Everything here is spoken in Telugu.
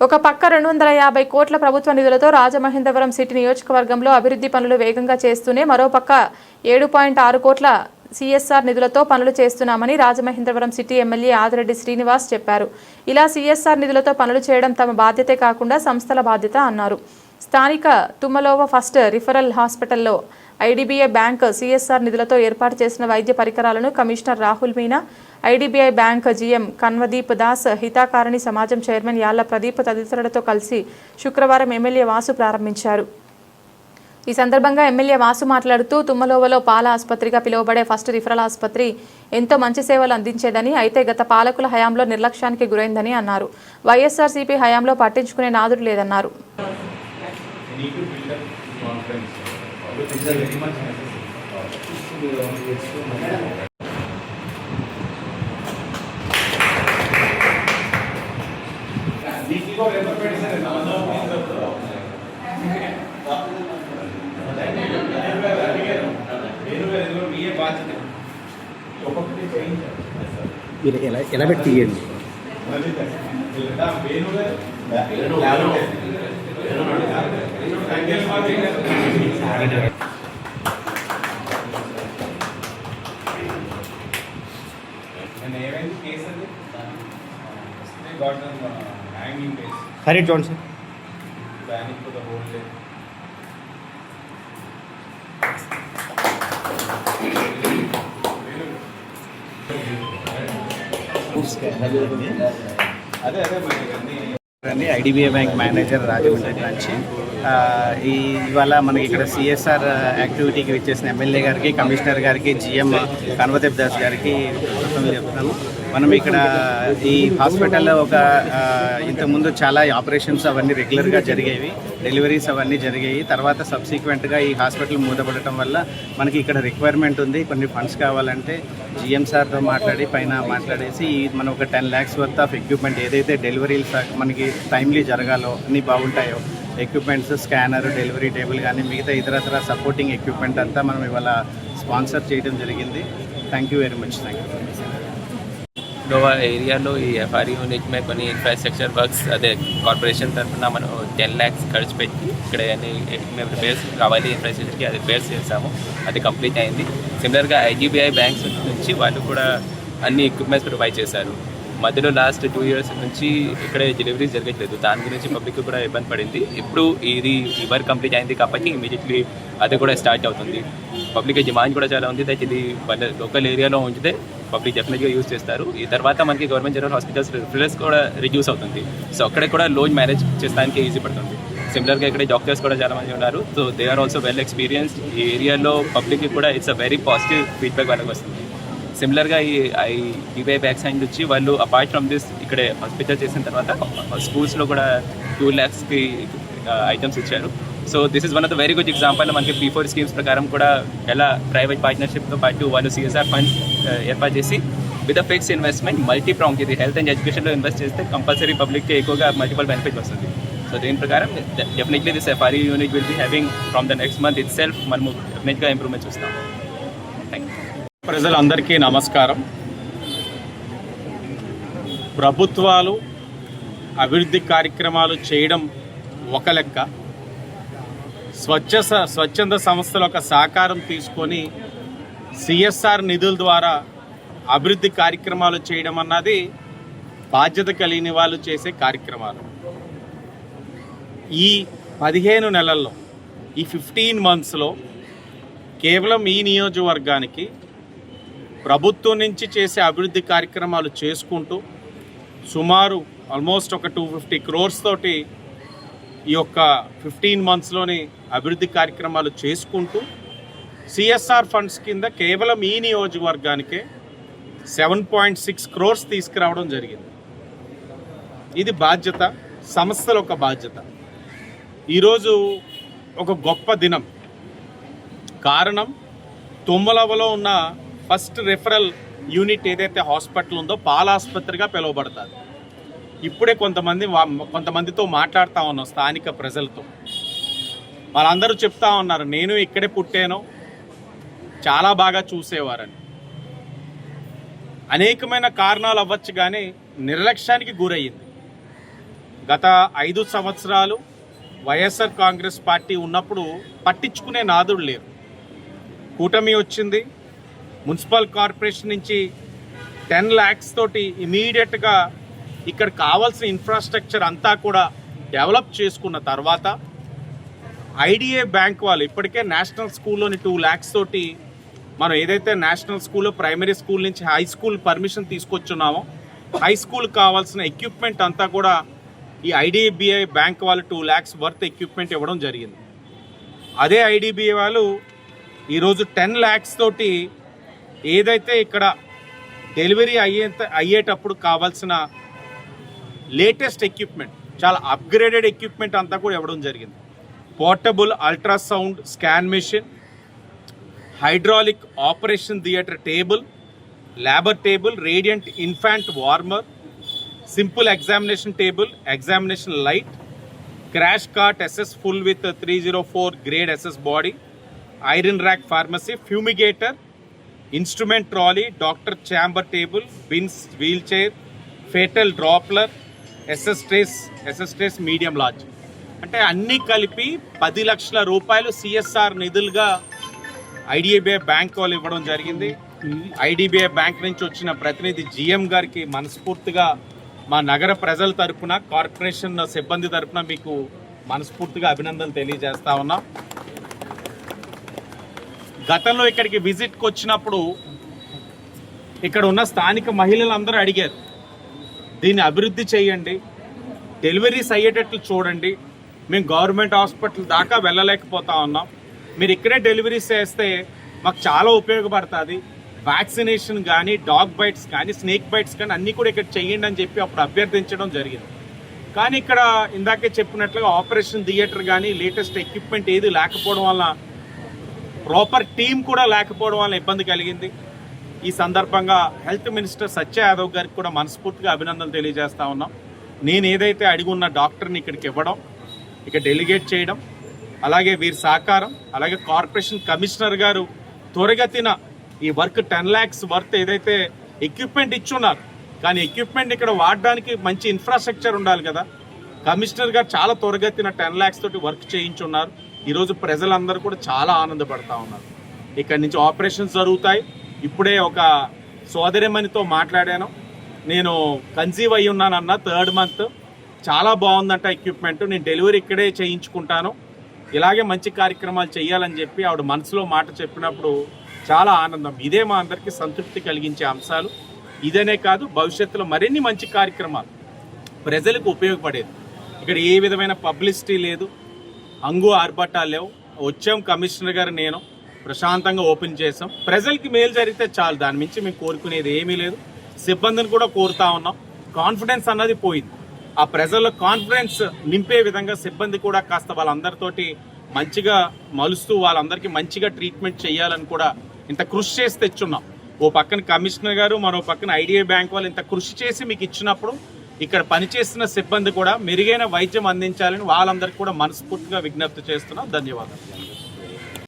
ఒక పక్క రెండు వందల యాభై కోట్ల ప్రభుత్వ నిధులతో రాజమహేంద్రవరం సిటీ నియోజకవర్గంలో అభివృద్ధి పనులు వేగంగా చేస్తూనే మరోపక్క ఏడు పాయింట్ ఆరు కోట్ల సిఎస్ఆర్ నిధులతో పనులు చేస్తున్నామని రాజమహేంద్రవరం సిటీ ఎమ్మెల్యే ఆదిరెడ్డి శ్రీనివాస్ చెప్పారు. ఇలా సిఎస్ఆర్ నిధులతో పనులు చేయడం తమ బాధ్యతే కాకుండా సంస్థల బాధ్యత అన్నారు. స్థానిక తుమ్మలోవ ఫస్ట్ రిఫరల్ హాస్పిటల్లో ఐడిబిఐ బ్యాంక్ సిఎస్ఆర్ నిధులతో ఏర్పాటు చేసిన వైద్య పరికరాలను commissioner Rahul Meena IDBI bank GM Kanwadeep Das Hitakarini Samajam chairman Yalla Pradeep తదితరులతో కలిసి శుక్రవారం ఎమ్మెల్యే వాసు ప్రారంభించారు. ఈ సందర్భంగా ఎమ్మెల్యే వాసు మాట్లాడుతూ తుమ్మలోవలో పాల ఆసుపత్రిగా పిలువబడే ఫస్ట్ రిఫరల్ ఆసుపత్రి ఎంతో మంచి సేవలు అందించేదని అయితే గత పాలకుల హయాంలో నిర్లక్ష్యానికి గురైందని అన్నారు. వైఎస్ఆర్సీపీ హయాంలో పట్టించుకునే నాదుడు లేదన్నారు. మీరు ఎలా ఎలా పెట్టి తీయండి ఏమైంది case IDBI bank manager Rajahmundry branch ఆ, ఈ ఇవాళ మనకి ఇక్కడ సిఎస్ఆర్ యాక్టివిటీకి వచ్చేసిన ఎమ్మెల్యే గారికి కమిషనర్ గారికి జిఎం కన్వదేవ్ దాస్ గారికి కృతజ్ఞతలు చెప్తాను మనం ఇక్కడ ఈ హాస్పిటల్లో ఒక ఇంతకుముందు చాలా ఆపరేషన్స్ అవన్నీ రెగ్యులర్గా జరిగేవి డెలివరీస్ అవన్నీ జరిగాయి తర్వాత సబ్సిక్వెంట్గా ఈ హాస్పిటల్ మూతపడటం వల్ల మనకి ఇక్కడ రిక్వైర్మెంట్ ఉంది. కొన్ని ఫండ్స్ కావాలంటే జిఎం సార్తో మాట్లాడి పైన మాట్లాడేసి ఈ మనం ఒక ten lakhs worth of equipment ఏదైతే డెలివరీ మనకి టైమ్లీ జరగాలో అన్ని బాగుంటాయో ఎక్విప్మెంట్స్ స్కానర్ డెలివరీ టేబుల్ కానీ మిగతా ఇతరతర సపోర్టింగ్ ఎక్విప్మెంట్ అంతా మనం ఇవాళ స్పాన్సర్ చేయడం జరిగింది. Thank you very much. Thank you Noah ఏరియాలో ఈ ఎఫ్ఆర్ఈ యూనిట్ కొన్ని ఇన్ఫ్రాస్ట్రక్చర్ వర్క్స్ అదే కార్పొరేషన్ తరఫున మనం టెన్ ల్యాక్స్ ఖర్చు పెట్టి ఇక్కడ అన్ని మేము రిపేర్స్ కావాలి ఇన్ఫ్రాస్ట్రక్చర్కి అది రిపేర్స్ చేసాము అది కంప్లీట్ అయింది సిమిలర్గా ఐజీబీఐ బ్యాంక్స్ నుంచి వాళ్ళు కూడా అన్ని ఎక్విప్మెంట్స్ ప్రొవైడ్ చేశారు మధ్యలో లాస్ట్ టూ ఇయర్స్ నుంచి ఇక్కడ డెలివరీస్ జరగట్లేదు దాని గురించి పబ్లిక్ కూడా ఇబ్బంది పడింది ఇప్పుడు ఇది ఈ వర్క్ కంప్లీట్ అయింది కాబట్టి ఇమీడియట్లీ అది కూడా స్టార్ట్ అవుతుంది పబ్లిక్ డిమాండ్ కూడా చాలా ఉంది దట్ ఇది వాళ్ళ లోకల్ ఏరియాలో ఉంచితే పబ్లిక్ డెఫినెట్గా యూజ్ చేస్తారు. ఈ తర్వాత మనకి గవర్నమెంట్ జనరల్ హాస్పిటల్స్ రిఫరెన్స్ కూడా రిడ్యూస్ అవుతుంది. సో అక్కడ కూడా లోన్ మేనేజ్ చేయడానికి ఈజీ పడుతుంది. సిమిలర్గా ఇక్కడ డాక్టర్స్ కూడా చాలా మంది ఉన్నారు. So they are also well experienced. ఈ ఏరియాలో పబ్లిక్కి కూడా it's a very positive feedback వాళ్ళకి వస్తుంది. సిమిలర్గా ఈ ఐ ఈవై బ్యాక్ సైడ్ నుంచి వాళ్ళు అపార్ట్ ఫ్రమ్ దిస్ ఇక్కడే హాస్పిటల్ చేసిన తర్వాత స్కూల్స్లో కూడా టూ ల్యాక్స్కి ఐటమ్స్ ఇచ్చారు. So this is one of the very good example మనకి పీ ఫోర్ స్కీమ్స్ ప్రకారం కూడా ఎలా ప్రైవేట్ పార్ట్నర్షిప్తో పాటు వాళ్ళు సిఎస్ఆర్ ఫండ్స్ ఏర్పాటు చేసి with fix investment multi prong ఇది. హెల్త్ అండ్ ఎడ్యుకేషన్లో ఇన్వెస్ట్ చేస్తే కంపల్సరీ పబ్లిక్కి ఎక్కువగా మల్టిపల్ బెనిఫిట్ వస్తుంది. సో దీని ప్రకారం definitely this FRE unit will be having from the next month itself మనము డెఫినెట్గా ఇంప్రూవ్మెంట్ చూస్తాం. థ్యాంక్ యూ ప్రజలందరికీ నమస్కారం. ప్రభుత్వాలు అభివృద్ధి కార్యక్రమాలు చేయడం ఒక లెక్క. స్వచ్ఛ స- స్వచ్ఛంద సంస్థల ఒక సహకారం తీసుకొని సిఎస్ఆర్ నిధుల ద్వారా అభివృద్ధి కార్యక్రమాలు చేయడం అన్నది బాధ్యత కలిగిన వాళ్ళు చేసే కార్యక్రమాలు. ఈ పదిహేను నెలల్లో ఈ ఫిఫ్టీన్ మంత్స్లో కేవలం ఈ నియోజకవర్గానికి ప్రభుత్వం నుంచి చేసే అభివృద్ధి కార్యక్రమాలు చేసుకుంటూ సుమారు ఆల్మోస్ట్ ఒక టూ ఫిఫ్టీ క్రోర్స్ తోటి ఈ యొక్క ఫిఫ్టీన్ మంత్స్లోని అభివృద్ధి కార్యక్రమాలు చేసుకుంటూ సిఎస్ఆర్ ఫండ్స్ కింద కేవలం ఈ నియోజకవర్గానికే సెవెన్ పాయింట్ సిక్స్ క్రోర్స్ తీసుకురావడం జరిగింది. ఇది బాధ్యత సంస్థల ఒక బాధ్యత. ఈరోజు ఒక గొప్ప దినం. కారణం తుమ్మలవలో ఉన్న ఫస్ట్ రెఫరల్ యూనిట్ ఏదైతే హాస్పిటల్ ఉందో పాల ఆసుపత్రిగా పిలువబడుతుంది. ఇప్పుడే కొంతమంది కొంతమందితో మాట్లాడుతూ ఉన్నాం స్థానిక ప్రజలతో. వాళ్ళందరూ చెప్తా ఉన్నారు నేను ఇక్కడే పుట్టాను చాలా బాగా చూసేవారని. అనేకమైన కారణాలు అవ్వచ్చు కానీ నిర్లక్ష్యానికి గురయ్యింది. గత ఐదు సంవత్సరాలు వైఎస్ఆర్ కాంగ్రెస్ పార్టీ ఉన్నప్పుడు పట్టించుకునే నాదుడు లేరు. కూటమి వచ్చింది మున్సిపల్ కార్పొరేషన్ నుంచి టెన్ ల్యాక్స్ తోటి ఇమీడియట్గా ఇక్కడ కావాల్సిన ఇన్ఫ్రాస్ట్రక్చర్ అంతా కూడా డెవలప్ చేసుకున్న తర్వాత ఐడిఏ బ్యాంక్ వాళ్ళు ఇప్పటికే నేషనల్ స్కూల్లోని టూ ల్యాక్స్ తోటి మనం ఏదైతే నేషనల్ స్కూల్లో ప్రైమరీ స్కూల్ నుంచి హై స్కూల్ పర్మిషన్ తీసుకొచ్చున్నామో హై స్కూల్ కావాల్సిన ఎక్విప్మెంట్ అంతా కూడా ఈ ఐడిబిఐ బ్యాంక్ వాళ్ళు టూ ల్యాక్స్ వర్త్ ఎక్విప్మెంట్ ఇవ్వడం జరిగింది. అదే ఐడిబిఐ వాళ్ళు ఈరోజు టెన్ ల్యాక్స్ తోటి ఏదైతే ఇక్కడ డెలివరీ అయ్యే అయ్యేటప్పుడు కావాల్సిన లేటెస్ట్ ఎక్విప్మెంట్ చాలా అప్గ్రేడెడ్ ఎక్విప్మెంట్ అంతా కూడా ఇవ్వడం జరిగింది. Portable ultrasound scan machine hydraulic operation theatre table labour table radiant infant warmer simple examination table examination light crash cart SS full with three zero four grade SS body iron rack pharmacy fumigator instrument trolley doctor chamber table bins wheelchair foetal doppler SS trays trays medium large అంటే అన్నీ కలిపి పది లక్షల రూపాయలు సిఎస్ఆర్ నిధులుగా ఐడిబిఐ బ్యాంక్ వాళ్ళు ఇవ్వడం జరిగింది. ఐడిబిఐ బ్యాంక్ నుంచి వచ్చిన ప్రతినిధి జిఎం గారికి మనస్ఫూర్తిగా మా నగర ప్రజల తరపున కార్పొరేషన్ సిబ్బంది తరఫున మీకు మనస్ఫూర్తిగా అభినందనలు తెలియజేస్తా ఉన్నాం. గతంలో ఇక్కడికి విజిట్కి వచ్చినప్పుడు ఇక్కడ ఉన్న స్థానిక మహిళలందరూ అడిగారు దీన్ని అభివృద్ధి చేయండి. డెలివరీస్ అయ్యేటట్లు చూడండి. మేము గవర్నమెంట్ హాస్పిటల్ దాకా వెళ్ళలేకపోతా ఉన్నాం. మీరు ఇక్కడే డెలివరీస్ చేస్తే మాకు చాలా ఉపయోగపడుతుంది. వ్యాక్సినేషన్ కానీ డాగ్ బైట్స్ కానీ స్నేక్ బైట్స్ కానీ అన్నీ కూడా ఇక్కడ చేయండి అని చెప్పి అప్పుడు అభ్యర్థించడం జరిగింది. కానీ ఇక్కడ ఇందాకే చెప్పినట్లుగా ఆపరేషన్ థియేటర్ కానీ లేటెస్ట్ ఎక్విప్మెంట్ ఏది లేకపోవడం వల్ల ప్రాపర్ టీం కూడా లేకపోవడం వల్ల ఇబ్బంది కలిగింది. ఈ సందర్భంగా హెల్త్ మినిస్టర్ సత్య యాదవ్ గారికి కూడా మనస్ఫూర్తిగా అభినందనలు తెలియజేస్తా ఉన్నాం. నేను ఏదైతే అడిగి ఉన్న డాక్టర్ని ఇక్కడికి ఇవ్వడం ఇక డెలిగేట్ చేయడం అలాగే వీరి సహకారం అలాగే కార్పొరేషన్ కమిషనర్ గారు త్వరగతిన ఈ వర్క్ టెన్ ల్యాక్స్ వర్త్ ఏదైతే ఎక్విప్మెంట్ ఇచ్చున్నారు కానీ ఎక్విప్మెంట్ ఇక్కడ వాడడానికి మంచి ఇన్ఫ్రాస్ట్రక్చర్ ఉండాలి కదా. కమిషనర్ గారు చాలా త్వరగతిన టెన్ ల్యాక్స్ తోటి వర్క్ చేయించున్నారు. ఈరోజు ప్రజలందరూ కూడా చాలా ఆనందపడతా ఉన్నారు. ఇక్కడి నుంచి ఆపరేషన్స్ జరుగుతాయి. ఇప్పుడే ఒక సోదరిమణితో మాట్లాడాను. నేను కన్సీవ్ అయి ఉన్నానన్న థర్డ్ మంత్. చాలా బాగుందంట ఎక్విప్మెంట్. నేను డెలివరీ ఇక్కడే చేయించుకుంటాను. ఇలాగే మంచి కార్యక్రమాలు చేయాలని చెప్పి ఆవిడ మనసులో మాట చెప్పినప్పుడు చాలా ఆనందం. ఇదే మా అందరికీ సంతృప్తి కలిగించే అంశాలు. ఇదనే కాదు భవిష్యత్తులో మరిన్ని మంచి కార్యక్రమాలు. ప్రజలకు ఉపయోగపడేది. ఇక్కడ ఏ విధమైన పబ్లిసిటీ లేదు. అంగు ఆర్భటాలు లేవు. వచ్చాం కమిషనర్ గారు నేను. ప్రశాంతంగా ఓపెన్ చేసాం ప్రజలకి మేలు జరిగితే చాలు. దాని మించి మేము కోరుకునేది ఏమీ లేదు. సిబ్బందిని కూడా కోరుతా ఉన్నాం. కాన్ఫిడెన్స్ అన్నది పోయింది. ఆ ప్రజల్లో కాన్ఫిడెన్స్ నింపే విధంగా సిబ్బంది కూడా కాస్త వాళ్ళందరితోటి మంచిగా మలుస్తూ వాళ్ళందరికీ మంచిగా ట్రీట్మెంట్ చేయాలని కూడా ఇంత కృషి చేసి తెచ్చున్నాం. ఓ పక్కన కమిషనర్ గారు మరో పక్కన ఐడిఐ బ్యాంక్ వాళ్ళు ఇంత కృషి చేసి మీకు ఇచ్చినప్పుడు ఇక్కడ పనిచేస్తున్న సిబ్బంది కూడా మెరుగైన వైద్యం అందించాలని వాళ్ళందరికీ కూడా మనస్ఫూర్తిగా విజ్ఞప్తి చేస్తున్నాం. ధన్యవాదాలు.